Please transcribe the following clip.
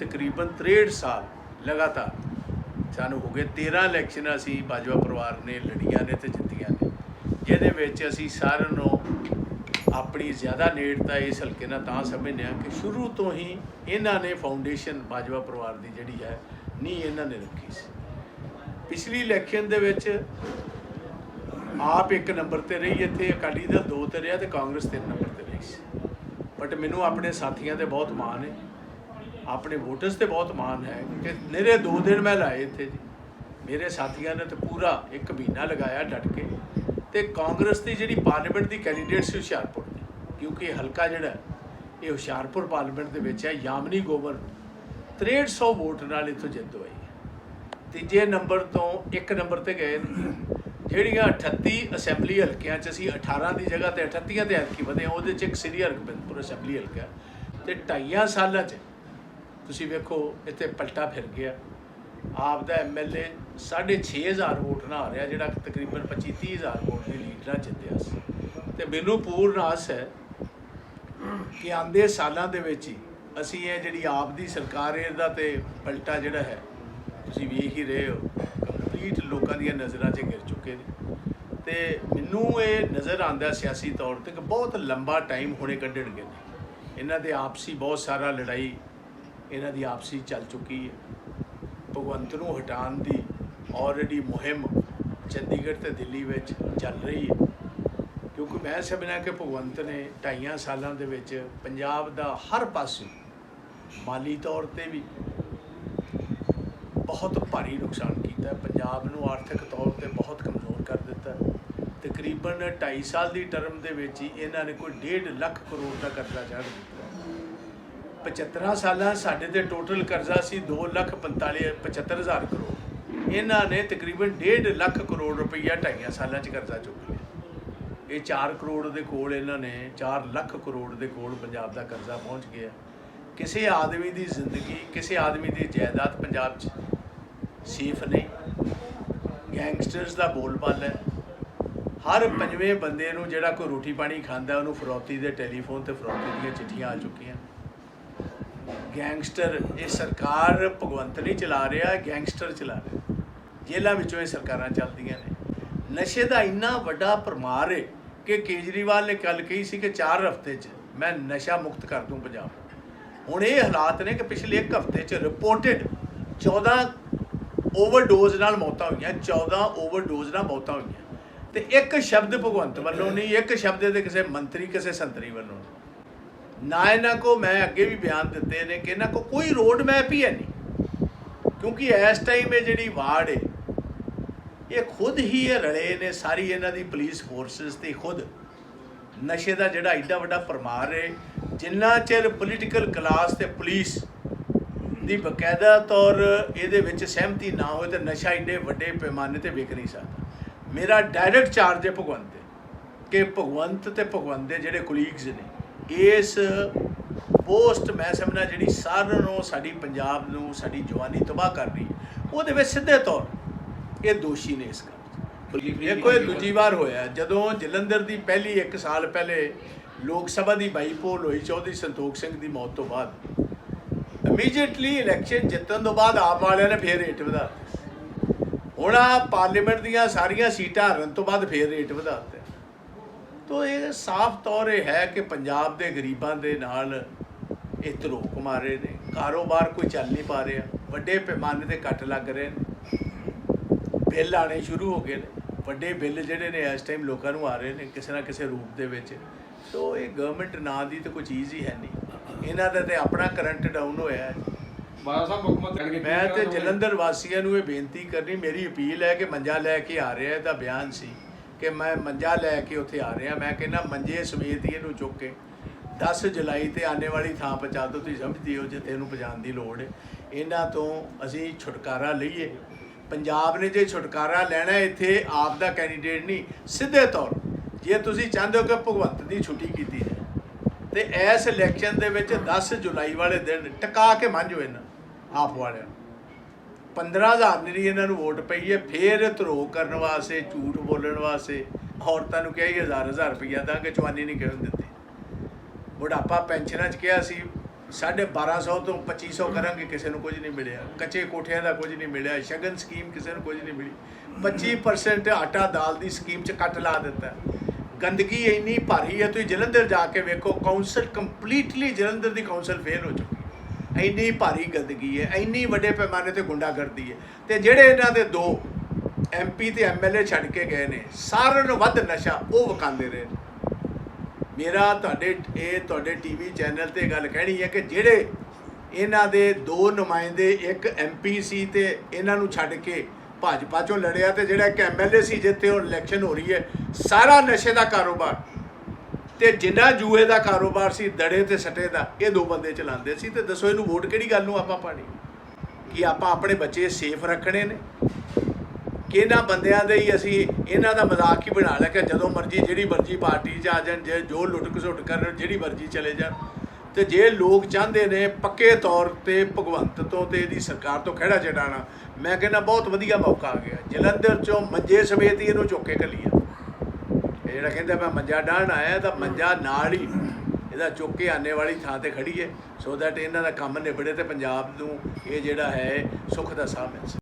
ਤਕਰੀਬਨ 63 ਸਾਲ ਲਗਾਤਾਰ ਸਾਨੂੰ ਹੋ ਗਏ 13 ਇਲੈਕਸ਼ਨ ਅਸੀਂ ਬਾਜਵਾ ਪਰਿਵਾਰ ਨੇ, ਲੜੀਆਂ ਨੇ ਤੇ ਜਿੱਤੀਆਂ ਨੇ। ਜਿਹਦੇ ਵਿੱਚ ਅਸੀਂ ਸਾਰਿਆਂ ਨੂੰ ਆਪਣੀ ਜ਼ਿਆਦਾ ਨੇੜਤਾ ਇਸ ਹਲਕੇ ਨਾਲ ਤਾਂ ਸਮਝਦੇ ਹਾਂ ਕਿ ਸ਼ੁਰੂ ਤੋਂ ਹੀ ਇਹਨਾਂ ਨੇ ਫਾਊਂਡੇਸ਼ਨ ਬਾਜਵਾ ਪਰਿਵਾਰ ਦੀ ਜਿਹੜੀ ਹੈ, ਨਹੀਂ ਇਹਨਾਂ ਨੇ ਰੱਖੀ ਸੀ। ਪਿਛਲੀ ਇਲੈਕਸ਼ਨ ਦੇ ਵਿੱਚ ਆਪ ਇੱਕ ਨੰਬਰ ਤੇ ਰਹੀ, ਇੱਥੇ ਅਕਾਲੀ ਦਲ ਦੋ ਤੇ ਰਿਹਾ ਤੇ ਕਾਂਗਰਸ ਤਿੰਨ ਨੰਬਰ ਤੇ ਰਹੀ ਸੀ। ਬਟ ਮੈਨੂੰ ਆਪਣੇ ਸਾਥੀਆਂ ਤੇ ਬਹੁਤ ਮਾਣ ਹੈ। ਆਪਣੇ ਵੋਟਰਸ ਤੇ ਬਹੁਤ ਮਾਣ ਹੈ ਕਿ ਨਿਰੇ ਦੋ ਦਿਨ ਮੈਂ ਲਾਏ ਇੱਥੇ ਜੀ। ਮੇਰੇ ਸਾਥੀਆਂ ਨੇ ਤੇ ਪੂਰਾ ਇੱਕ ਮਹੀਨਾ ਲਗਾਇਆ ਡਟ ਕੇ। ਤੇ ਕਾਂਗਰਸ ਦੀ ਜਿਹੜੀ ਪਾਰਲੀਮੈਂਟ ਦੀ ਕੈਂਡੀਡੇਟ ਸੀ ਹੁਸ਼ਿਆਰਪੁਰ ਦੀ, ਕਿਉਂਕਿ ਹਲਕਾ ਜਿਹੜਾ, ਇਹ ਹੁਸ਼ਿਆਰਪੁਰ ਪਾਰਲੀਮੈਂਟ ਦੇ ਵਿੱਚ ਹੈ, ਯਾਮਨੀ ਗੋਬਰ 6300 ਵੋਟ ਨਾਲ ਇੱਥੋਂ ਜਿੱਤ ਹੋਈ ਤੀਜੇ ਨੰਬਰ ਤੋਂ ਇੱਕ ਨੰਬਰ ਤੇ ਗਏ ਜਿਹੜੀਆਂ 38 ਅਸੈਂਬਲੀ ਹਲਕਿਆਂ 'ਚ ਅਸੀਂ 18 ਦੀ ਜਗ੍ਹਾ ਤੇ 38 ਤੇ ਹਲਕੀ ਵਧੇ, ਉਹਦੇ 'ਚ ਇੱਕ ਸ੍ਰੀ ਹਰਗੋਬਿੰਦਪੁਰ ਅਸੈਂਬਲੀ ਹਲਕਾ ਹੈ। ਤੇ ਢਾਈਆਂ ਸਾਲਾਂ 'ਚ ਤੁਸੀਂ ਵੇਖੋ, ਇੱਥੇ ਪਲਟਾ ਫਿਰ ਗਿਆ। ਆਪ ਦਾ ਐਮਐਲਏ 6500 ਵੋਟ ਨਾਲ ਆ ਰਿਹਾ ਜਿਹੜਾ ਕਿ ਤਕਰੀਬਨ 25 30000 ਵੋਟ ਦੀ ਲੀਡ ਨਾਲ ਜਿੱਤਿਆ ਸੀ। ਤੇ ਮੈਨੂੰ ਪੂਰਨ ਆਸ ਹੈ ਕਿ ਆਂਦੇ ਸਾਲਾਂ ਦੇ ਵਿੱਚ ਹੀ ਅਸੀਂ ਇਹ ਜਿਹੜੀ ਆਪ ਦੀ ਸਰਕਾਰ ਇਹਦਾ ਤੇ ਪਲਟਾ ਜਿਹੜਾ ਹੈ, ਤੁਸੀਂ ਵੇਖ ਹੀ ਰਹੇ ਹੋ ਕੰਪਲੀਟ ਲੋਕਾਂ ਦੀਆਂ ਨਜ਼ਰਾਂ 'ਚ ਗਿਰ ਚੁੱਕੇ ਨੇ। ਤੇ ਮੈਨੂੰ ਇਹ ਨਜ਼ਰ ਆਂਦਾ ਸਿਆਸੀ ਤੌਰ ਤੇ ਕਿ ਬਹੁਤ ਲੰਬਾ ਟਾਈਮ ਹੁਣੇ ਕੱਢਣਗੇ। ਨੇ ਇਹਨਾਂ ਦੇ ਆਪਸੀ ਬਹੁਤ ਸਾਰਾ ਲੜਾਈ ਇਹਨਾਂ ਦੀ ਆਪਸੀ ਚੱਲ ਚੁੱਕੀ ਹੈ। ਭਗਵੰਤ ਨੂੰ ਹਟਾਉਣ ਦੀ ਆਲਰੇਡੀ ਮੁਹਿੰਮ ਚੰਡੀਗੜ੍ਹ ਤੇ ਦਿੱਲੀ ਵਿੱਚ ਚੱਲ ਰਹੀ ਹੈ। ਕਿਉਂਕਿ ਮੈਂ ਸਮਝਣਾ ਕਿ ਭਗਵੰਤ ਨੇ ਢਾਈਆਂ ਸਾਲਾਂ ਦੇ ਵਿੱਚ ਪੰਜਾਬ ਦਾ ਹਰ ਪਾਸੇ ਮਾਲੀ ਤੌਰ ਤੇ ਵੀ ਬਹੁਤ ਭਾਰੀ ਨੁਕਸਾਨ ਕੀਤਾ। ਪੰਜਾਬ ਨੂੰ ਆਰਥਿਕ ਤੌਰ ਤੇ ਬਹੁਤ ਕਮਜ਼ੋਰ ਕਰ ਦਿੱਤਾ। ਤਕਰੀਬਨ 2.5 ਸਾਲ ਦੀ ਟਰਮ ਦੇ ਵਿੱਚ ਹੀ ਇਹਨਾਂ ਨੇ ਕੋਈ 1.5 ਲੱਖ ਕਰੋੜ ਦਾ ਕਰਜ਼ਾ ਚੜ੍ਹ ਦਿੱਤਾ। 75 ਸਾਲਾਂ ਸਾਡੇ ਤੇ ਟੋਟਲ ਕਰਜ਼ਾ ਸੀ 2 ਲੱਖ 45 75000 ਕਰੋੜ। ਇਹਨਾਂ ਨੇ ਤਕਰੀਬਨ 1.5 ਲੱਖ ਕਰੋੜ ਰੁਪਈਆ ਢਾਈਆਂ ਸਾਲਾਂ 'ਚ ਕਰਜ਼ਾ ਚੁੱਕ ਲਿਆ। ਇਹ 4 ਕਰੋੜ ਦੇ ਕੋਲ ਇਹਨਾਂ ਨੇ 4 ਲੱਖ ਕਰੋੜ ਦੇ ਕੋਲ ਪੰਜਾਬ ਦਾ ਕਰਜ਼ਾ ਪਹੁੰਚ ਗਿਆ। ਕਿਸੇ ਆਦਮੀ ਦੀ ਜ਼ਿੰਦਗੀ, ਕਿਸੇ ਆਦਮੀ ਦੀ ਜਾਇਦਾਦ ਪੰਜਾਬ 'ਚ ਸੇਫ ਨਹੀਂ। ਗੈਂਗਸਟਰਸ ਦਾ ਬੋਲਬਾਲਾ ਹੈ। ਹਰ ਪੰਜਵੇਂ ਬੰਦੇ ਨੂੰ ਜਿਹੜਾ ਕੋਈ ਰੋਟੀ ਪਾਣੀ ਖਾਂਦਾ, ਉਹਨੂੰ ਫਰੌਤੀ ਦੇ ਟੈਲੀਫੋਨ ਤੇ ਫਰੌਤੀ ਦੀਆਂ ਚਿੱਠੀਆਂ ਆ ਚੁੱਕੀਆਂ। ਗੈਂਗਸਟਰ, ਇਹ ਸਰਕਾਰ ਭਗਵੰਤ ਨਹੀਂ ਚਲਾ ਰਿਹਾ, ਗੈਂਗਸਟਰ ਚਲਾ ਰਿਹਾ। ਜੇਲ੍ਹਾਂ ਵਿੱਚੋਂ ਇਹ ਸਰਕਾਰਾਂ ਚੱਲਦੀਆਂ ਨੇ। ਨਸ਼ੇ ਦਾ ਇੰਨਾ ਵੱਡਾ ਪਰਮਾਰ ਹੈ ਕਿ ਕੇਜਰੀਵਾਲ ਨੇ ਕੱਲ ਕਹੀ ਸੀ ਕਿ 4 ਹਫ਼ਤੇ 'ਚ ਮੈਂ ਨਸ਼ਾ ਮੁਕਤ ਕਰ ਦੂੰ ਪੰਜਾਬ। ਹੁਣ ਇਹ ਹਾਲਾਤ ਨੇ ਕਿ ਪਿਛਲੇ ਇੱਕ ਹਫ਼ਤੇ 'ਚ ਰਿਪੋਰਟਡ 14 ਓਵਰਡੋਜ਼ ਨਾਲ ਮੌਤਾਂ ਹੋਈਆਂ 14 ਓਵਰਡੋਜ਼ ਨਾਲ ਮੌਤਾਂ ਹੋਈਆਂ। ਤੇ ਇੱਕ ਸ਼ਬਦ ਭਗਵੰਤ ਵੱਲੋਂ ਨਹੀਂ, ਇੱਕ ਸ਼ਬਦ ਦੇ ਕਿਸੇ ਮੰਤਰੀ, ਕਿਸੇ ਸੰਤਰੀ ਵੱਲੋਂ ਨਾ ਇਹਨਾਂ ਕੋ ਮੈਂ ਅੱਗੇ ਵੀ ਬਿਆਨ ਦਿੱਤੇ ਨੇ ਕਿ ਇਹਨਾਂ ਕੋ ਕੋਈ ਰੋਡ ਮੈਪ ਹੀ ਹੈ ਨਹੀਂ। ਕਿਉਂਕਿ ਇਸ ਟਾਈਮ ਇਹ ਜਿਹੜੀ ਵਾਰਡ ਹੈ ਇਹ ਖੁਦ ਹੀ ਇਹ ਰਲੇ ਨੇ ਸਾਰੀ ਇਹਨਾਂ ਦੀ ਪੁਲਿਸ ਫੋਰਸਸ ਤੇ ਖੁਦ। ਨਸ਼ੇ ਦਾ ਜਿਹੜਾ ਐਡਾ ਵੱਡਾ ਪਰਮਾਰ ਹੈ ਜਿੰਨਾ ਚਿਰ ਪੋਲੀਟੀਕਲ ਕਲਾਸ ਤੇ ਪੁਲਿਸ ਦੀ ਬਕਾਇਦਾ ਤੌਰ ਇਹਦੇ ਵਿੱਚ ਸਹਿਮਤੀ ਨਾ ਹੋਏ ਤੇ ਨਸ਼ਾ ਐਡੇ ਵੱਡੇ ਪੈਮਾਨੇ ਤੇ ਵਿਕ ਨਹੀਂ ਸਕਦਾ। ਮੇਰਾ ਡਾਇਰੈਕਟ ਚਾਰਜ ਹੈ ਭਗਵੰਤ ਤੇ, ਕਿ ਭਗਵੰਤ ਤੇ ਭਗਵੰਤ ਦੇ ਜਿਹੜੇ ਕੁਲੀਗਸ ਨੇ ਇਸ ਪੋਸਟ ਮੈਂ ਸਮਝਣਾ ਜਿਹੜੀ ਸਾਰਿਆਂ ਨੂੰ ਸਾਡੀ ਪੰਜਾਬ ਨੂੰ, ਸਾਡੀ ਜਵਾਨੀ ਤਬਾਹ ਕਰ ਰਹੀ ਉਹਦੇ ਵਿੱਚ ਸਿੱਧੇ ਤੌਰ ਇਹ ਦੋਸ਼ੀ ਨੇ ਇਸ ਗੱਲ ਦੇਖੋ ਇਹ ਦੂਜੀ ਵਾਰ ਹੋਇਆ। ਜਦੋਂ ਜਲੰਧਰ ਦੀ ਪਹਿਲੀ 1 ਸਾਲ ਪਹਿਲੇ ਲੋਕ ਸਭਾ ਦੀ ਬਾਈਪੋਲ ਹੋਈ, ਚੌਧਰੀ ਸੰਤੋਖ ਸਿੰਘ ਦੀ ਮੌਤ ਤੋਂ ਬਾਅਦ ਇਮੀਡੀਏਟਲੀ ਇਲੈਕਸ਼ਨ ਜਿੱਤਣ ਤੋਂ ਬਾਅਦ ਆਪ ਵਾਲਿਆਂ ਨੇ ਫੇਰ ਰੇਟ ਵਧਾ ਦਿੱਤੇ। ਹੁਣ ਆ ਪਾਰਲੀਮੈਂਟ ਦੀਆਂ ਸਾਰੀਆਂ ਸੀਟਾਂ ਹਾਰਨ ਤੋਂ ਬਾਅਦ ਫੇਰ ਰੇਟ ਵਧਾ ਦਿੱਤਾ। ਤੋ ਇਹ ਸਾਫ਼ ਤੌਰ ਇਹ ਹੈ ਕਿ ਪੰਜਾਬ ਦੇ ਗਰੀਬਾਂ ਦੇ ਨਾਲ ਇਹ ਧਰੋਕ ਮਾਰੇ ਨੇ। ਕਾਰੋਬਾਰ ਕੋਈ ਚੱਲ ਨਹੀਂ ਪਾ ਰਿਹਾ। ਵੱਡੇ ਪੈਮਾਨੇ ਤੇ ਕੱਟ ਲੱਗ ਰਹੇ ਨੇ। ਬਿੱਲ ਆਣੇ ਸ਼ੁਰੂ ਹੋ ਗਏ ਨੇ। ਵੱਡੇ ਬਿੱਲ ਜਿਹੜੇ ਨੇ ਇਸ ਟਾਈਮ ਲੋਕਾਂ ਨੂੰ ਆ ਰਹੇ ਨੇ ਕਿਸੇ ਨਾ ਕਿਸੇ ਰੂਪ ਦੇ ਵਿੱਚ। ਤੋ ਇਹ ਗਵਰਨਮੈਂਟ ਨਾਂ ਦੀ ਤਾਂ ਕੋਈ ਚੀਜ਼ ਹੀ ਹੈ ਨਹੀਂ। ਇਹਨਾਂ ਦਾ ਤੇ ਆਪਣਾ ਕਰੰਟ ਡਾਊਨ ਹੋਇਆ ਹੈ। ਮੈਂ ਤੇ ਜਲੰਧਰ ਵਾਸੀਆਂ ਨੂੰ ਇਹ ਬੇਨਤੀ ਕਰਨੀ ਮੇਰੀ ਅਪੀਲ ਹੈ ਕਿ ਮੰਜਾ ਲੈ ਕੇ ਆ ਰਿਹਾ ਇਹਦਾ ਬਿਆਨ ਸੀ। ਕਿ ਮੈਂ ਮੰਜਾ ਲੈ ਕੇ ਉੱਥੇ ਆ ਰਿਹਾ। ਮੈਂ ਕਹਿੰਦਾ, ਮੰਜੇ ਸਮੇਤ ਹੀ ਇਹਨੂੰ ਚੁੱਕ ਕੇ 10 ਜੁਲਾਈ ਤੇ ਆਨੇ ਵਾਲੀ ਥਾਂ ਪਹੁੰਚਾ ਦਿਓ ਤੁਸੀਂ ਸਮਝਦੇ ਹੋ ਜਿੱਥੇ ਇਹਨੂੰ ਪਹੁੰਚਾਉਣ ਦੀ ਲੋੜ ਹੈ। ਇਹਨਾਂ ਤੋਂ ਅਸੀਂ ਛੁਟਕਾਰਾ ਲਈਏ। ਪੰਜਾਬ ਨੇ ਜੇ ਛੁਟਕਾਰਾ ਲੈਣਾ ਇੱਥੇ ਆਪ ਦਾ ਕੈਂਡੀਡੇਟ ਨਹੀਂ, ਸਿੱਧੇ ਤੌਰ ਜੇ ਤੁਸੀਂ ਚਾਹੁੰਦੇ ਹੋ ਕਿ ਭਗਵੰਤ ਦੀ ਛੁੱਟੀ ਕੀਤੀ ਜਾਏ, ਤੇ ਇਸ ਇਲੈਕਸ਼ਨ ਦੇ ਵਿੱਚ 10 ਜੁਲਾਈ ਵਾਲੇ ਦਿਨ ਟਿਕਾ ਕੇ ਮੰਝੋ ਇਹਨਾਂ, ਆਪ ਵਾਲਿਆਂ 15000 ਜਿਹੜੀ ਇਹਨਾਂ ਨੂੰ ਵੋਟ ਪਈ ਹੈ। ਫੇਰ ਧਰੋ ਕਰਨ ਵਾਸਤੇ, ਝੂਠ ਬੋਲਣ ਵਾਸਤੇ ਔਰਤਾਂ ਨੂੰ ਕਿਹਾ ਹੀ ਹਜ਼ਾਰ ਹਜ਼ਾਰ ਰੁਪਈਆ ਦਾਂਗੇ, ਜਵਾਨੀ ਨਹੀਂ ਕਹਿਣ ਦਿੱਤੀ। ਬੁਢਾਪਾ ਪੈਨਸ਼ਨਾਂ 'ਚ ਕਿਹਾ ਸੀ, ਸਾਢੇ 1200 ਤੋਂ 2500 ਕਰਾਂਗੇ, ਕਿਸੇ ਨੂੰ ਕੁਝ ਨਹੀਂ ਮਿਲਿਆ। ਕੱਚੇ ਕੋਠਿਆਂ ਦਾ ਕੁਝ ਨਹੀਂ ਮਿਲਿਆ, ਸ਼ਗਨ ਸਕੀਮ ਕਿਸੇ ਨੂੰ ਕੁਝ ਨਹੀਂ ਮਿਲੀ। 25% ਆਟਾ ਦਾਲ ਦੀ ਸਕੀਮ 'ਚ ਕੱਟ ਲਾ ਦਿੱਤਾ। ਗੰਦਗੀ ਇੰਨੀ ਭਾਰੀ ਹੈ, ਤੁਸੀਂ ਜਲੰਧਰ ਜਾ ਕੇ ਵੇਖੋ ਕਾਉਂਸਲ ਕੰਪਲੀਟਲੀ ਜਲੰਧਰ ਦੀ ਕਾਉਂਸਲ ਫੇਲ ਹੋ ਚੁੱਕੀ ਇੰਨੀ ਭਾਰੀ ਗੰਦਗੀ ਹੈ, ਇੰਨੀ ਵੱਡੇ ਪੈਮਾਨੇ ਤੇ ਗੁੰਡਾਗਰਦੀ ਹੈ ਤੇ ਜਿਹੜੇ ਇਹਨਾਂ ਦੇ ਦੋ ਐਮਪੀ ਤੇ ਐਮਐਲਏ ਛੱਡ ਕੇ ਗਏ ਨੇ, ਸਾਰਿਆਂ ਨੂੰ ਵੱਧ ਨਸ਼ਾ ਉਹ ਵਕਾਉਂਦੇ ਰਹੇ ਨੇ। ਮੇਰਾ ਤੁਹਾਡੇ, ਇਹ ਤੁਹਾਡੇ ਟੀਵੀ ਚੈਨਲ ਤੇ ਗੱਲ ਕਹਿਣੀ ਹੈ ਕਿ ਜਿਹੜੇ ਇਹਨਾਂ ਦੇ ਦੋ ਨੁਮਾਇੰਦੇ, ਇੱਕ ਐਮਪੀ ਸੀ ਤੇ ਇਹਨਾਂ ਨੂੰ ਛੱਡ ਕੇ ਭਾਜਪਾ ਚੋਂ ਲੜਿਆ ਤੇ ਜਿਹੜਾ ਇੱਕ ਐਮਐਲਏ ਸੀ ਜਿੱਥੇ ਹੁਣ ਇਲੈਕਸ਼ਨ ਹੋ ਰਹੀ ਹੈ, ਸਾਰਾ ਨਸ਼ੇ ਦਾ ਕਾਰੋਬਾਰ ਤੇ ਜਿੰਨਾ ਜੂਏ ਦਾ ਕਾਰੋਬਾਰ ਸੀ, ਦੜੇ ਤੇ ਸੱਟੇ ਦਾ, ਇਹ ਦੋ ਬੰਦੇ ਚਲਾਉਂਦੇ ਸੀ ਤੇ ਦੱਸੋ ਇਹਨੂੰ ਵੋਟ ਕਿਹੜੀ ਗੱਲ ਨੂੰ ਆਪਾਂ ਪਾਣੀ? ਕਿ ਆਪਾਂ ਆਪਣੇ ਬੱਚੇ ਸੇਫ ਰੱਖਣੇ ਨੇ। ਕਿ ਇਹਨਾਂ ਬੰਦਿਆਂ ਦੇ ਹੀ ਅਸੀਂ ਇਹਨਾਂ ਦਾ ਮਜ਼ਾਕ ਹੀ ਬਣਾ ਲਿਆ ਕਿ ਜਦੋਂ ਮਰਜ਼ੀ ਜਿਹੜੀ ਮਰਜ਼ੀ ਪਾਰਟੀ 'ਚ ਆ ਜਾਣ, ਜੇ ਜੋ ਲੁੱਟ ਘਸੁੱਟ ਕਰਨ, ਜਿਹੜੀ ਮਰਜ਼ੀ ਚਲੇ ਜਾਣ। ਤੇ ਜੇ ਲੋਕ ਚਾਹੁੰਦੇ ਨੇ ਪੱਕੇ ਤੌਰ ਤੇ ਭਗਵੰਤ ਤੋਂ ਤੇ ਇਹਦੀ ਸਰਕਾਰ ਤੋਂ ਖਹਿੜਾ ਛਡਾਣਾ ਮੈਂ ਕਹਿੰਦਾ ਬਹੁਤ ਵਧੀਆ ਮੌਕਾ ਆ ਗਿਆ। ਜਲੰਧਰ ਚੋਂ ਮੰਜੇ ਸਮੇਤ ਹੀ ਇਹਨੂੰ ਚੁੱਕ ਕੇ ਘੱਲੀਆ। ਜਿਹੜਾ ਕਹਿੰਦਾ ਮੈਂ ਮੰਜਾ ਡਾਹਣ ਆਇਆ ਤਾਂ ਮੰਜਾ ਨਾਲ ਹੀ ਇਹਦਾ ਚੁੱਕ ਕੇ ਆਨੇ ਵਾਲੀ ਥਾਂ ਤੇ ਖੜੀ ਹੈ ਸੋ ਦੈਟ ਇਹਨਾਂ ਦਾ ਕੰਮ ਨਿਬੜੇ ਤੇ ਪੰਜਾਬ ਨੂੰ ਇਹ ਜਿਹੜਾ ਹੈ, ਸੁੱਖ ਦਾ ਸਾਹ ਮਿਲ ਸਕੇ।